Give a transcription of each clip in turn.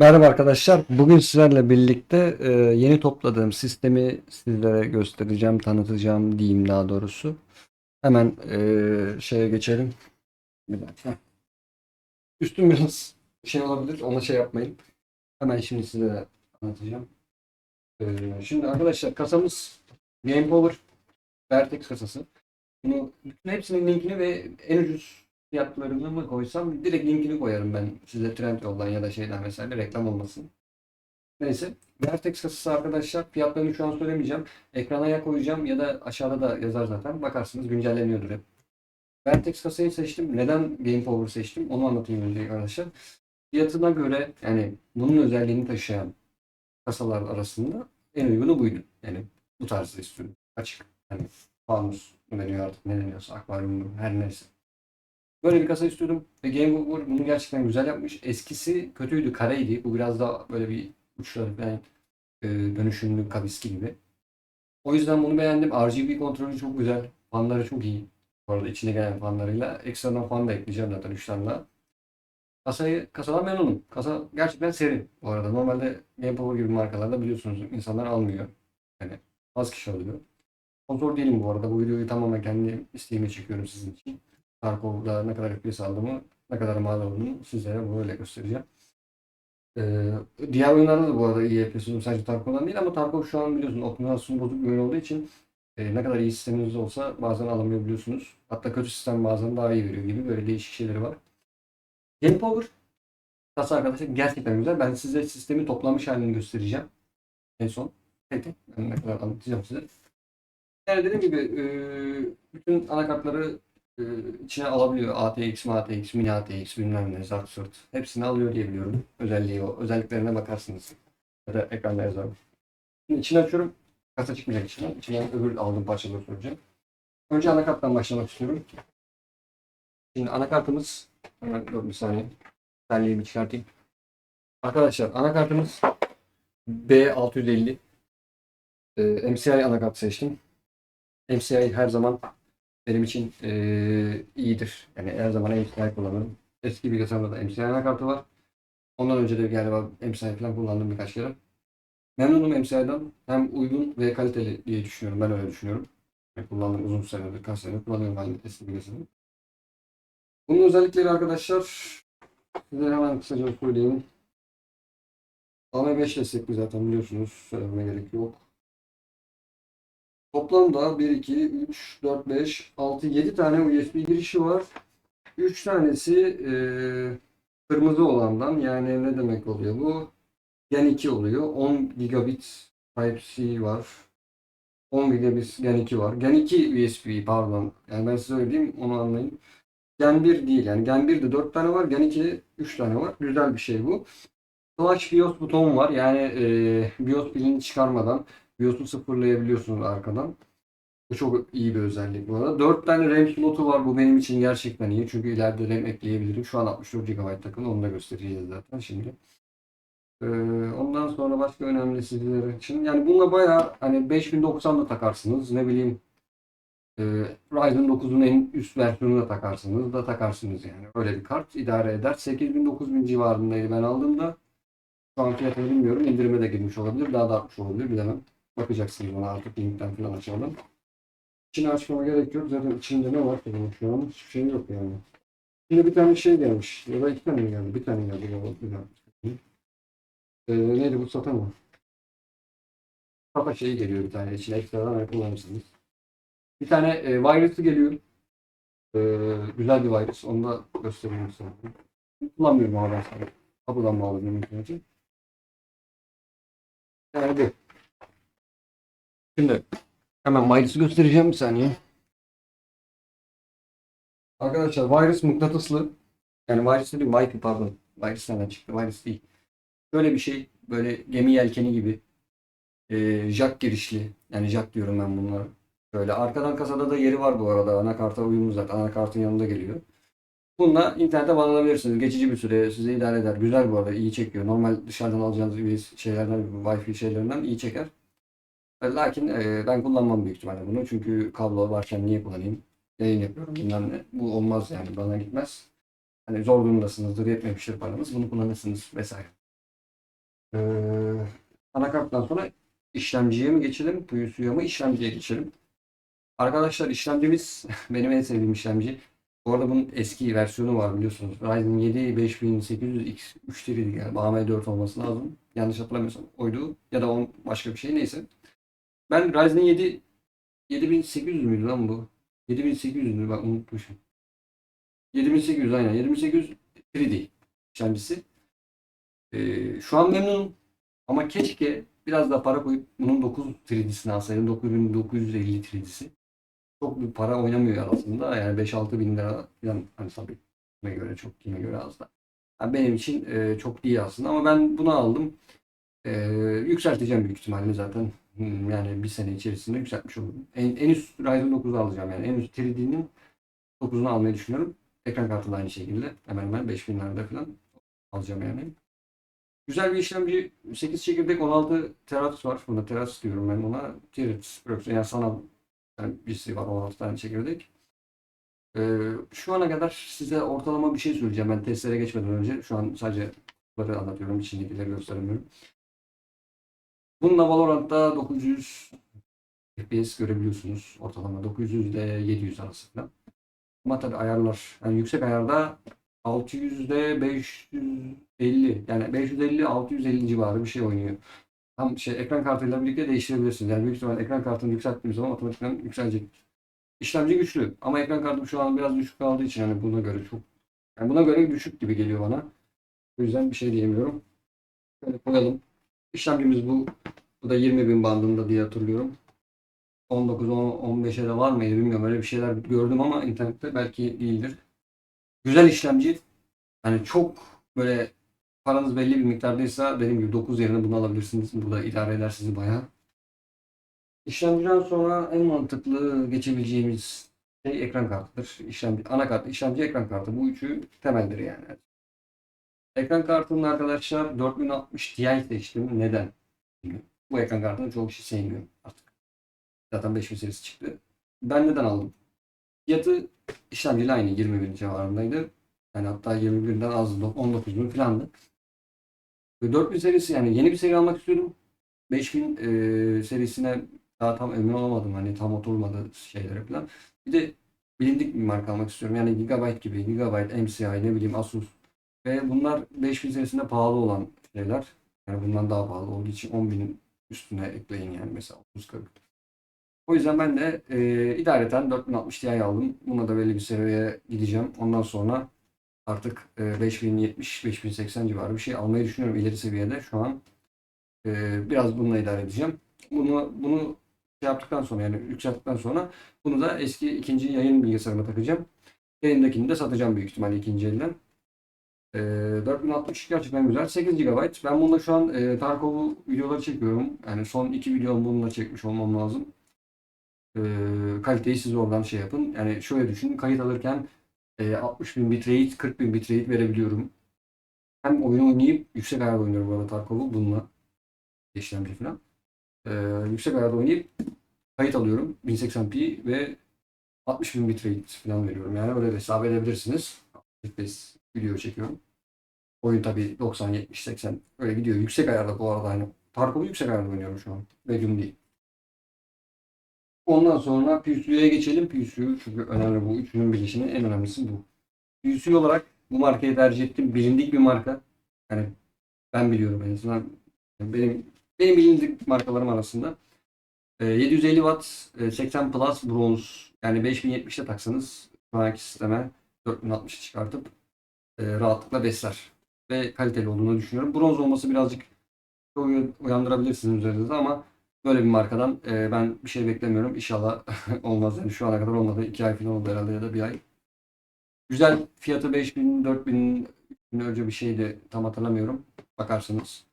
Merhaba arkadaşlar. Bugün sizlerle birlikte e, yeni topladığım sistemi sizlere göstereceğim, tanıtacağım diyeyim daha doğrusu. Hemen e, şeye geçelim. Bir dakika. Üstüm biraz şey olabilir, ona şey yapmayın. Hemen şimdi size anlatacağım. E, şimdi arkadaşlar kasamız Game Power Vertex kasası. Bunu bütün hepsinin linkini ve en ucuz fiyatlarını mı koysam direkt linkini koyarım ben size Trendyol'dan ya da şeyden mesela reklam olmasın. Neyse. Vertex kasası arkadaşlar fiyatlarını şu an söylemeyeceğim. Ekrana ya koyacağım ya da aşağıda da yazar zaten. Bakarsınız güncelleniyordur hep. Vertex kasayı seçtim. Neden Game Power seçtim? Onu anlatayım önce arkadaşlar. Fiyatına göre yani bunun özelliğini taşıyan kasalar arasında en uygunu buydu. Yani bu tarzda istiyorum. Açık. Yani fanus deniyor artık ne deniyorsa akvaryum her neyse. Böyle bir kasa istiyordum ve Game Over bunu gerçekten güzel yapmış. Eskisi kötüydü, kareydi. Bu biraz daha böyle bir uçları falan e, dönüşümlü kaviski gibi. O yüzden bunu beğendim. RGB kontrolü çok güzel. Fanları çok iyi. Bu arada içine gelen fanlarıyla. Ekstradan fan da ekleyeceğim zaten 3 tane daha. Kasayı, kasadan memnunum. Kasa gerçekten seri. Bu arada normalde Game Power gibi markalarda biliyorsunuz insanlar almıyor. Yani az kişi alıyor. Sponsor değilim bu arada. Bu videoyu tamamen kendi isteğime çekiyorum sizin için. Tarkov'da ne kadar FPS aldığımı, ne kadar mal olduğunu sizlere böyle göstereceğim. Ee, diğer oyunlarda da bu arada iyi FPS olduğunu sadece Tarkov'dan değil ama Tarkov şu an biliyorsun optimizasyonu bozuk bir oyun olduğu için e, ne kadar iyi sisteminiz olsa bazen alamıyor biliyorsunuz. Hatta kötü sistem bazen daha iyi veriyor gibi böyle değişik şeyleri var. Game Power kasa arkadaşlar gerçekten güzel. Ben size sistemi toplamış halini göstereceğim. En son. Tek. Ben ne kadar anlatacağım size. Yani dediğim gibi e, bütün anakartları içine alabiliyor. ATX, MATX, Mini ATX, bilmem ne, zart surt. Hepsini alıyor diye biliyorum. Özelliği o. Özelliklerine bakarsınız. Ya da ekranda yazarım. Şimdi içini açıyorum. Kasa çıkmayacak içinden. İçinden öbür aldığım parçaları soracağım. Önce anakarttan başlamak istiyorum. Şimdi anakartımız hemen dur bir saniye. Terliğimi çıkartayım. Arkadaşlar anakartımız B650 ee, MCI anakart seçtim. MCI her zaman benim için eee, iyidir. Yani her zaman MCI kullanırım. Eski bilgisayarımda da MCI anakartı var. Ondan önce de galiba MCI falan kullandım birkaç kere. Memnunum MCI'dan. Hem uygun ve kaliteli diye düşünüyorum. Ben öyle düşünüyorum. Yani kullandım uzun senedir, kaç senedir kullanıyorum ben eski bilgisayarımı. Bunun özellikleri arkadaşlar size hemen kısaca söyleyeyim. AM5 destekli zaten biliyorsunuz. Söylememe gerek yok. Toplamda 1, 2, 3, 4, 5, 6, 7 tane USB girişi var. 3 tanesi e, kırmızı olandan yani ne demek oluyor bu? Gen 2 oluyor. 10 gigabit Type-C var. 10 gigabit Gen 2 var. Gen 2 USB pardon. Yani ben size söyleyeyim onu anlayın. Gen 1 değil yani Gen 1'de 4 tane var. Gen 2'de 3 tane var. Güzel bir şey bu. Flash BIOS buton var. Yani e, BIOS pilini çıkarmadan BIOS'u sıfırlayabiliyorsunuz arkadan. Bu çok iyi bir özellik bu arada. 4 tane RAM slotu var. Bu benim için gerçekten iyi. Çünkü ileride RAM ekleyebilirim. Şu an 64 GB takılı. Onu da göstereceğiz zaten şimdi. Ee, ondan sonra başka önemli sizler için. Yani bununla bayağı hani 5090 da takarsınız. Ne bileyim e, Ryzen 9'un en üst versiyonunu da takarsınız da takarsınız yani. Öyle bir kart idare eder. 8000-9000 civarındaydı ben aldığımda. Şu an fiyatını bilmiyorum. İndirime de girmiş olabilir. Daha da artmış olabilir. Bilemem. Bakacaksınız ona artık linkten falan açalım. İçini açmama gerek yok. Zaten içinde ne var bunun şu an? Hiçbir şey yok yani. Şimdi bir tane şey gelmiş. Ya da iki tane mi geldi? Bir tane geldi. Bir tane. Ee, neydi bu SATA mı? SATA şeyi geliyor bir tane. İçine ekstradan kullanırsınız. Bir tane e, virus'ı geliyor. Ee, güzel bir virus. Onu da göstereyim size. Kullanmıyorum ama ben sana. Kapıdan bağlıyorum interneti. Yani bu. Şimdi hemen virus'ı göstereceğim bir saniye. Arkadaşlar virus mıknatıslı. Yani virus değil, Wi-Fi pardon. Virus nereden çıktı? Virus değil. Böyle bir şey. Böyle gemi yelkeni gibi. Ee, jack girişli. Yani jack diyorum ben bunlara. Böyle arkadan kasada da yeri var bu arada. Anakarta uyumlu zaten. Anakartın yanında geliyor. Bununla internete bağlanabilirsiniz. Geçici bir süre size idare eder. Güzel bu arada. iyi çekiyor. Normal dışarıdan alacağınız bir şeylerden, Wi-Fi şeylerinden iyi çeker. E, Lakin e, ben kullanmam büyük ihtimalle bunu. Çünkü kablo varken niye kullanayım? Yayın yapıyorum bilmem. Bu olmaz yani. Bana gitmez. Hani zor durumdasınızdır, yetmemiştir paranız. Bunu kullanırsınız vesaire. Ee, anakarttan sonra işlemciye mi geçelim, PUSU'ya mı işlemciye geçelim. Arkadaşlar işlemcimiz benim en sevdiğim işlemci. Bu arada bunun eski versiyonu var biliyorsunuz. Ryzen 7 5800X 3 TB'di galiba. AM4 olması lazım. Yanlış hatırlamıyorsam oydu. Ya da on başka bir şey neyse. Ben Ryzen 7 7800 müydü lan bu? 7800 mü? Bak unutmuşum. 7800 aynen. 7800 3D işlemcisi. Ee, şu an memnunum. Ama keşke biraz daha para koyup bunun 9 3D'sini alsaydım. 9950 3D'si. Çok bir para oynamıyor aslında. Yani 5-6 bin lira falan hani tabii göre çok kime göre az da. Yani benim için e, çok iyi aslında ama ben bunu aldım. E, yükselteceğim büyük ihtimalle zaten. Hmm, Yani bir sene içerisinde yükseltmiş olurum. En, en üst Ryzen 9'u alacağım yani. En üst 3D'nin 9'unu almayı düşünüyorum. Ekran kartı da aynı şekilde. Hemen hemen 5000 lirada falan alacağım yani. Güzel bir işlemci. 8 çekirdek 16 terabyte var. Buna terabyte diyorum ben ona. Terabyte yani sanal yani birisi var 16 tane çekirdek. Ee, şu ana kadar size ortalama bir şey söyleyeceğim. Ben testlere geçmeden önce. Şu an sadece bunları anlatıyorum. İçindekileri gösteremiyorum. Bununla Valorant'ta 900 FPS görebiliyorsunuz. Ortalama 900 ile 700 arası falan. Ama tabii ayarlar. Yani yüksek ayarda 600 ile 550 yani 550-650 civarı bir şey oynuyor. Tam şey ekran kartıyla birlikte değiştirebilirsiniz. Yani büyük ihtimalle ekran kartını yükselttiğiniz zaman otomatikman yükselecek. İşlemci güçlü ama ekran kartım şu an biraz düşük kaldığı için hani buna göre çok yani buna göre düşük gibi geliyor bana. O yüzden bir şey diyemiyorum. Şöyle koyalım. İşlemcimiz bu. Bu da 20 bin bandında diye hatırlıyorum. 19-15'e de var mıydı bilmiyorum. Öyle bir şeyler gördüm ama internette belki değildir. Güzel işlemci. Hani çok böyle paranız belli bir miktardaysa dediğim gibi 9 yerine bunu alabilirsiniz. Bu da idare eder sizi bayağı. İşlemciden sonra en mantıklı geçebileceğimiz şey ekran kartıdır. İşlemci, anakart, işlemci, ekran kartı. Bu üçü temeldir yani. Ekran kartının arkadaşlar 4060 Ti seçtim. Neden? Bu ekran kartını çok kişi sevmiyor artık. Zaten 5000 serisi çıktı. Ben neden aldım? Fiyatı işlemciyle aynı 20 bin civarındaydı. Yani hatta 20 binden azdı. 19 bin falandı. Ve 4000 serisi yani yeni bir seri almak istiyorum. 5000 e, serisine daha tam emin olamadım. Hani tam oturmadı şeylere falan. Bir de bilindik bir marka almak istiyorum. Yani Gigabyte gibi. Gigabyte, MSI, ne bileyim Asus. Ve bunlar 5000 serisinde pahalı olan şeyler. Yani bundan daha pahalı olduğu için 10.000'in üstüne ekleyin yani mesela 30-40. O yüzden ben de e, idareten 4060 Ti aldım. Buna da belli bir seviyeye gideceğim. Ondan sonra artık e, 5070-5080 civarı bir şey almayı düşünüyorum ileri seviyede şu an. E, biraz bununla idare edeceğim. Bunu bunu şey yaptıktan sonra yani yükselttikten sonra bunu da eski ikinci yayın bilgisayarıma takacağım. Yayındakini de satacağım büyük ihtimalle ikinci elden. E, 4060 gerçekten güzel. 8 GB. Ben bununla şu an e, Tarkov'u videoları çekiyorum. Yani son iki videomu bununla çekmiş olmam lazım. E, kaliteyi siz oradan şey yapın. Yani şöyle düşünün. Kayıt alırken e, 60 bin bitrate, 40 bin bitrate verebiliyorum. Hem oyun oynayıp yüksek ayarda oynuyorum bu arada Tarkov'u bununla. işlemci falan. E, yüksek ayarda oynayıp kayıt alıyorum 1080p ve 60 bin bitrate falan veriyorum. Yani öyle hesap edebilirsiniz. Video çekiyorum. Oyun tabii 90, 70, 80 öyle gidiyor. Yüksek ayarda bu arada hani Tarkov'u yüksek ayarda oynuyorum şu an. Medium değil. Ondan sonra PUSU'ya geçelim. PUSU çünkü önemli bu. Üçünün birleşimi en önemlisi bu. PUSU olarak bu markayı tercih ettim. Bilindik bir marka. Yani ben biliyorum en azından. Benim benim bilindik markalarım arasında. Ee, 750 watt, e, 80 plus bronz yani 5070'te taksanız şu anki sisteme 4060 çıkartıp e, rahatlıkla besler. Ve kaliteli olduğunu düşünüyorum. Bronz olması birazcık uy- uyandırabilirsiniz üzerinizde ama böyle bir markadan e, ben bir şey beklemiyorum. İnşallah olmaz. Yani şu ana kadar olmadı. 2 ay falan oldu herhalde ya da bir ay. Güzel fiyatı 5000, 4000 gün önce bir şeydi. Tam hatırlamıyorum. Bakarsınız.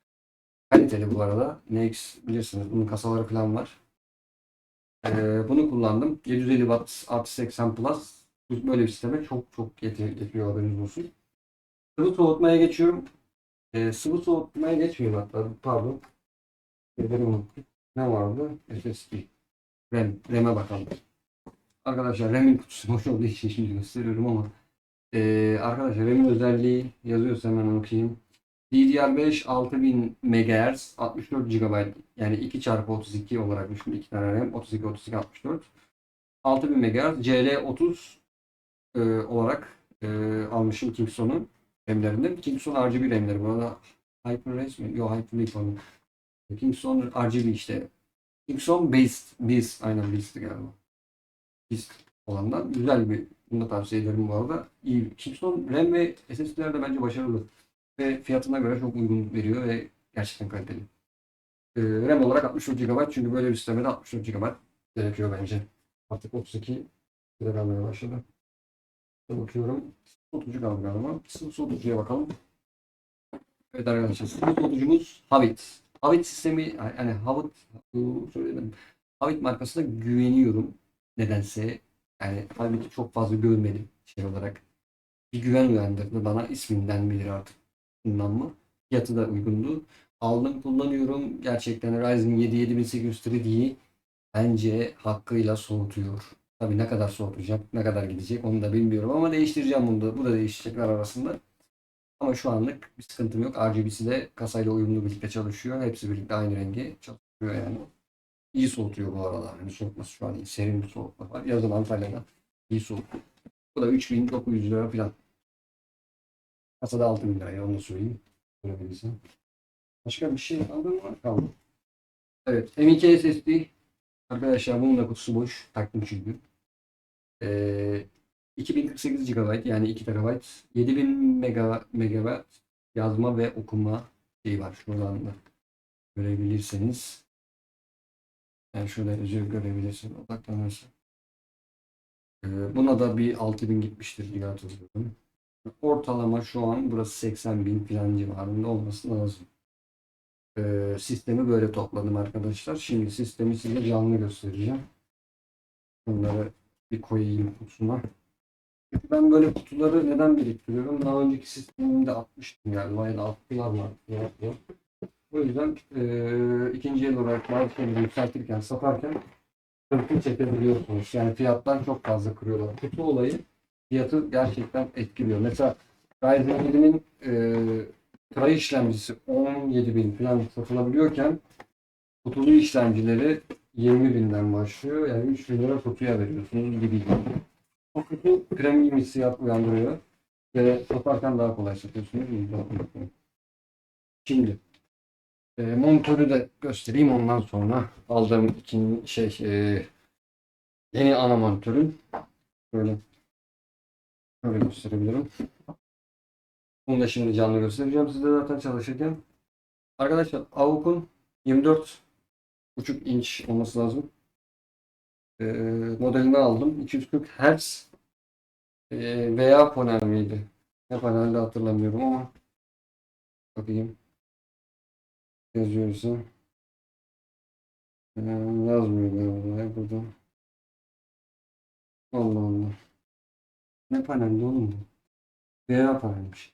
Kaliteli bu arada. NX bilirsiniz. Bunun kasaları falan var. E, bunu kullandım. 750 watt artı 80 plus. Böyle bir sisteme çok çok yeti- yetiyor haberiniz olsun. Sıvı soğutmaya geçiyorum. E, sıvı soğutmaya geçmiyorum hatta. Pardon. Neleri unuttum. Ne vardı? SSD. RAM. RAM'e bakalım. Arkadaşlar RAM'in kutusu boş olduğu için şimdi gösteriyorum ama e, arkadaşlar RAM'in özelliği yazıyorsa hemen okuyayım. DDR5 6000 MHz 64 GB yani 2 çarpı 32 olarak düşün. 2 tane RAM 32 32 64. 6000 MHz CL30 e, olarak e, almışım Kingston'un RAM'lerinden. Kingston RGB RAM'leri bu arada HyperRes mi? Yok Hyper değil pardon. Kingston RGB işte. Kingston Beast. Beast. Aynen Beast'ti galiba. Beast olandan. Güzel bir bunu da tavsiye ederim bu arada. İyi. Kingston RAM ve SSD'ler de bence başarılı. Ve fiyatına göre çok uygun veriyor ve gerçekten kaliteli. Ee, RAM olarak 64 GB çünkü böyle bir sistemde 64 GB gerekiyor bence. Artık 32 lira kalmaya başladı. Bakıyorum. Sotucu kaldı galiba. Sotucuya bakalım. Evet arkadaşlar. Sotucumuz Havit. Havit sistemi yani Havit söyledim. Havit markasına güveniyorum. Nedense yani Havit'i çok fazla görmedim şey olarak. Bir güven uyandırdı bana isminden bilir artık. Bundan mı? Fiyatı da uygundu. Aldım kullanıyorum. Gerçekten Ryzen 7 7800 3D'yi bence hakkıyla soğutuyor. Tabii ne kadar soğutacak, ne kadar gidecek onu da bilmiyorum ama değiştireceğim bunu da. Bu da değişecekler arasında. Ama şu anlık bir sıkıntım yok. RGB'si de kasayla uyumlu birlikte çalışıyor. Hepsi birlikte aynı rengi çalışıyor yani. İyi soğutuyor bu arada. Hani soğutması şu an iyi. Serin bir soğutma var. Yazın Antalya'da iyi soğutuyor. Bu da 3900 lira falan. Kasada 6000 liraya onu söyleyeyim. Görebilirsin. Başka bir şey aldın mı? Kaldı. Evet. M.2 SSD. Arkadaşlar bunun da kutusu boş. Taktım çünkü. Ee, 2048 GB yani 2 TB 7000 mega, yazma ve okuma şeyi var. Şuradan da görebilirseniz. Yani şurada özür görebilirsiniz. Odaklanırsa. Ee, buna da bir 6000 gitmiştir diye hatırlıyorum. Ortalama şu an burası 80 bin falan civarında olması lazım e, sistemi böyle topladım arkadaşlar. Şimdi sistemi size canlı göstereceğim. Bunları bir koyayım kutusuna. Çünkü ben böyle kutuları neden biriktiriyorum? Daha önceki sistemimde atmıştım galiba ya da attılar mı? O yüzden e, ikinci el olarak bazıları yükseltirken, satarken kırkı çekebiliyorsunuz. Yani fiyattan çok fazla kırıyorlar. Kutu olayı fiyatı gerçekten etkiliyor. Mesela Ryzen 7'nin e, tıra işlemcisi 10 17.000 falan satılabiliyorken kutulu işlemcileri 20.000'den başlıyor. Yani 3 bin lira kutuya veriyorsunuz gibi. O kutu premium hissiyat uyandırıyor. Ve satarken daha kolay satıyorsunuz. Şimdi e, monitörü de göstereyim ondan sonra aldığım için şey e, yeni ana monitörün böyle böyle gösterebilirim. Bunu da şimdi canlı göstereceğim size zaten çalışırken. Arkadaşlar AUK'un 24.5 inç olması lazım. Ee, modelini aldım. 240 Hz ee, veya panel miydi? Ne panelde hatırlamıyorum ama bakayım. Yazıyorsa ee, yazmıyor galiba burada. Allah Allah. Ne paneldi oğlum bu? Veya panelmiş.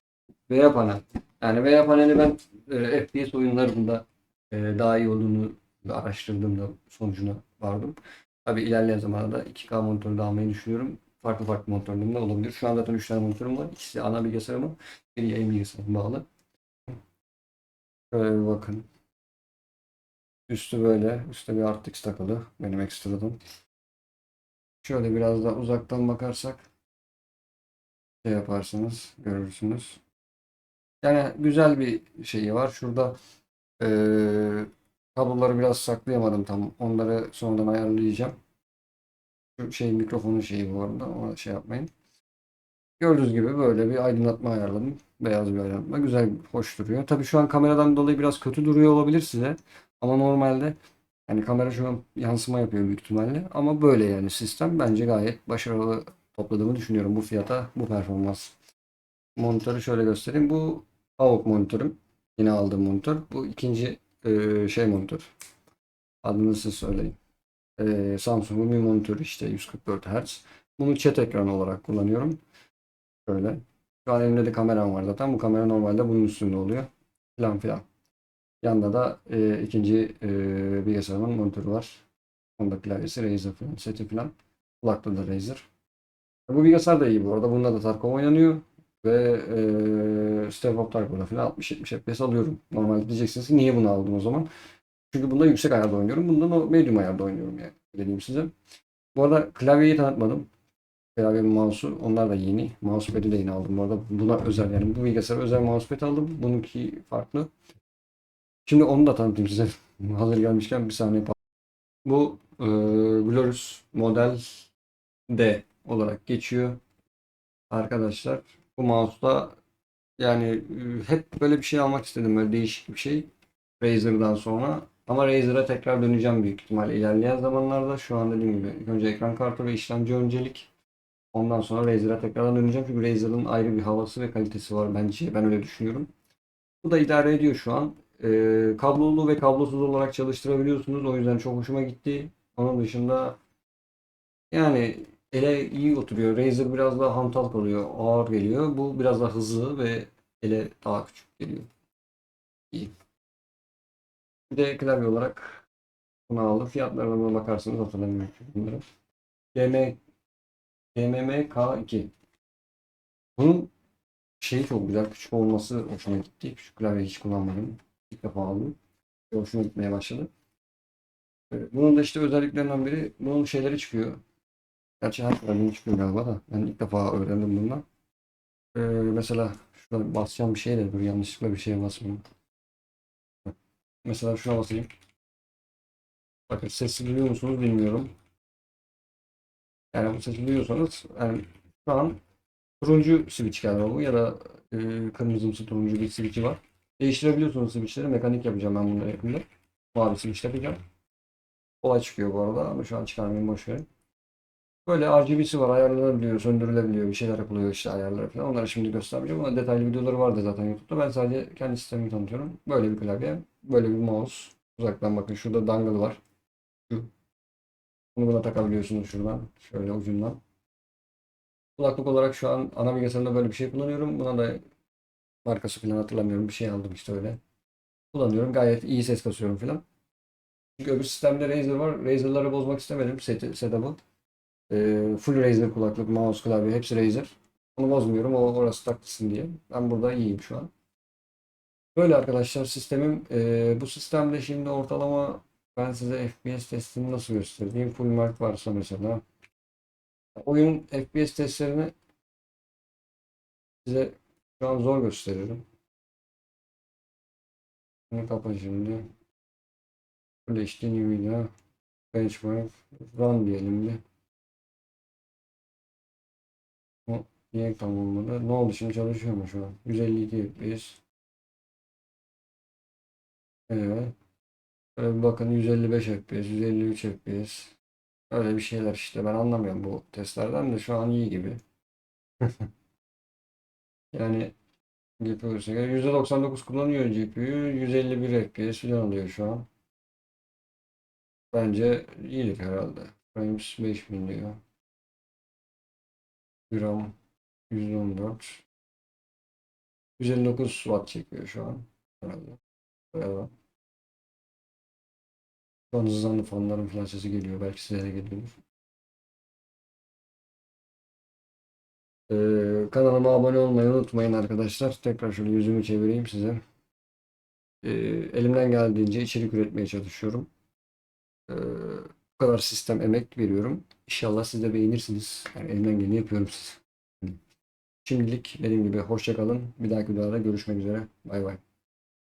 Veya panel. Yani veya paneli ben e, FPS oyunlarında e, daha iyi olduğunu araştırdığımda sonucuna vardım. Tabi ilerleyen zamanlarda 2K monitörü de almayı düşünüyorum. Farklı farklı monitörlerim de olabilir. Şu an zaten 3 tane monitörüm var. İkisi ana bilgisayarıma, biri yayın bilgisayarıma bağlı. Şöyle bir bakın. Üstü böyle. Üstte bir RTX takılı. Benim ekstradan. Şöyle biraz da uzaktan bakarsak şey yaparsınız, görürsünüz. Yani güzel bir şeyi var. Şurada eee kabloları biraz saklayamadım tam. Onları sonradan ayarlayacağım. Şu şey mikrofonun şeyi bu arada. Ona şey yapmayın. Gördüğünüz gibi böyle bir aydınlatma ayarladım. Beyaz bir aydınlatma. Güzel, hoş duruyor. Tabii şu an kameradan dolayı biraz kötü duruyor olabilir size. Ama normalde yani kamera şu an yansıma yapıyor büyük ihtimalle. Ama böyle yani sistem bence gayet başarılı topladığımı düşünüyorum bu fiyata, bu performans. Monitörü şöyle göstereyim. Bu AUK monitörüm. Yine aldığım monitör. Bu ikinci e, şey monitör. Adını siz söyleyin. E, Samsung'un bir monitörü işte 144 Hz. Bunu chat ekranı olarak kullanıyorum. Şöyle. Şu an elimde de kameram var zaten. Bu kamera normalde bunun üstünde oluyor. Filan filan. Yanında da e, ikinci e, bilgisayarımın monitörü var. Onda klavyesi Razer falan, seti falan. Kulaklığı da Razer. Bu bilgisayar da iyi bu arada. Bunda da Tarkov oynanıyor. Ve e, Step of Tyco'da falan 60-70 FPS alıyorum. Normalde diyeceksiniz ki niye bunu aldım o zaman? Çünkü bunda yüksek ayarda oynuyorum. Bunda no medium ayarda oynuyorum yani. Dediğim size. Bu arada klavyeyi tanıtmadım. Klavye mouse'u. Onlar da yeni. Mousepad'i de yeni aldım. Bu arada buna özel yani bu bilgisayara özel mousepad aldım. Bununki farklı. Şimdi onu da tanıtayım size. Hazır gelmişken bir saniye. Bu e, Glorious Model D olarak geçiyor. Arkadaşlar bu mouse'da yani hep böyle bir şey almak istedim. Böyle değişik bir şey. Razer'dan sonra. Ama Razer'a tekrar döneceğim büyük ihtimalle ilerleyen zamanlarda. Şu an dediğim gibi önce ekran kartı ve işlemci öncelik. Ondan sonra Razer'a tekrardan döneceğim. Çünkü Razer'ın ayrı bir havası ve kalitesi var bence. Ben öyle düşünüyorum. Bu da idare ediyor şu an. Ee, kablolu ve kablosuz olarak çalıştırabiliyorsunuz. O yüzden çok hoşuma gitti. Onun dışında yani ele iyi oturuyor. Razer biraz daha hantal kalıyor. Ağır geliyor. Bu biraz daha hızlı ve ele daha küçük geliyor. İyi. Bir de klavye olarak bunu aldım. Fiyatlarına bakarsanız hatırlamıyorum bunları. GM, GMM-K2. Bunun şeyi çok güzel. Küçük olması hoşuma gitti. Küçük klavye hiç kullanmadım. İlk defa aldım. Hoşuma gitmeye başladı. Ee, Bunun da işte özelliklerinden biri bunun şeyleri çıkıyor. Gerçi her klavyenin çıkıyor galiba da. Ben ilk defa öğrendim bundan. Ee, mesela şurada basacağım bir şey de dur yanlışlıkla bir şeye basmayayım. Mesela şuna basayım. Bakın sesi duyuyor musunuz bilmiyorum. Yani bu sesi duyuyorsanız yani şu an turuncu switch galiba bu ya da e, kırmızımsı turuncu bir switch'i var. Değiştirebiliyorsunuz switch'leri. Mekanik yapacağım ben bunları yakında. Mavi switch yapacağım. Kolay çıkıyor bu arada ama şu an çıkarmayayım boş verin. Böyle RGB'si var ayarlanabiliyor, söndürülebiliyor, bir şeyler yapılıyor işte ayarları falan. Onları şimdi göstermeyeceğim ama detaylı videoları vardı zaten YouTube'da. Ben sadece kendi sistemimi tanıtıyorum. Böyle bir klavye, böyle bir mouse. Uzaktan bakın şurada dangle var. Şu. Bunu buna takabiliyorsunuz şuradan. Şöyle ucundan. Kulaklık olarak şu an ana bilgisayarımda böyle bir şey kullanıyorum. Buna da markası falan hatırlamıyorum. Bir şey aldım işte öyle. Kullanıyorum. Gayet iyi ses kasıyorum falan. Çünkü öbür sistemde Razer var. Razer'ları bozmak istemedim. Set, setup'ı. Ee, full Razer kulaklık, mouse, klavye hepsi Razer. Onu bozmuyorum. O orası takılsın diye. Ben burada iyiyim şu an. Böyle arkadaşlar sistemim. Ee, bu sistemde şimdi ortalama ben size FPS testini nasıl göstereyim? Full mark varsa mesela. Oyun FPS testlerini size şu an zor gösteririm. Bunu kapa şimdi. Full HD Nvidia Benchmark Run diyelim bir. Niye tam olmadı? Ne oldu şimdi çalışıyor mu şu an? 152 FPS. Evet. Böyle bir bakın 155 FPS, 153 FPS. Öyle bir şeyler işte ben anlamıyorum bu testlerden de şu an iyi gibi. Yani GPU'suna göre %99 kullanıyor GPU, 151 FPS falan alıyor şu an. Bence iyilik herhalde. Frames 5000 diyor. Gram 114. 159 watt çekiyor şu an herhalde. Bayağı. Şu an hızlandı fanların falan sesi geliyor. Belki size de geliyordur. Ee, kanalıma abone olmayı unutmayın arkadaşlar. Tekrar şöyle yüzümü çevireyim size. Ee, elimden geldiğince içerik üretmeye çalışıyorum. Ee, bu kadar sistem emek veriyorum. İnşallah siz de beğenirsiniz. Yani elimden geleni yapıyorum size. Şimdilik dediğim gibi hoşça kalın. Bir dahaki videoda görüşmek üzere. Bay bay.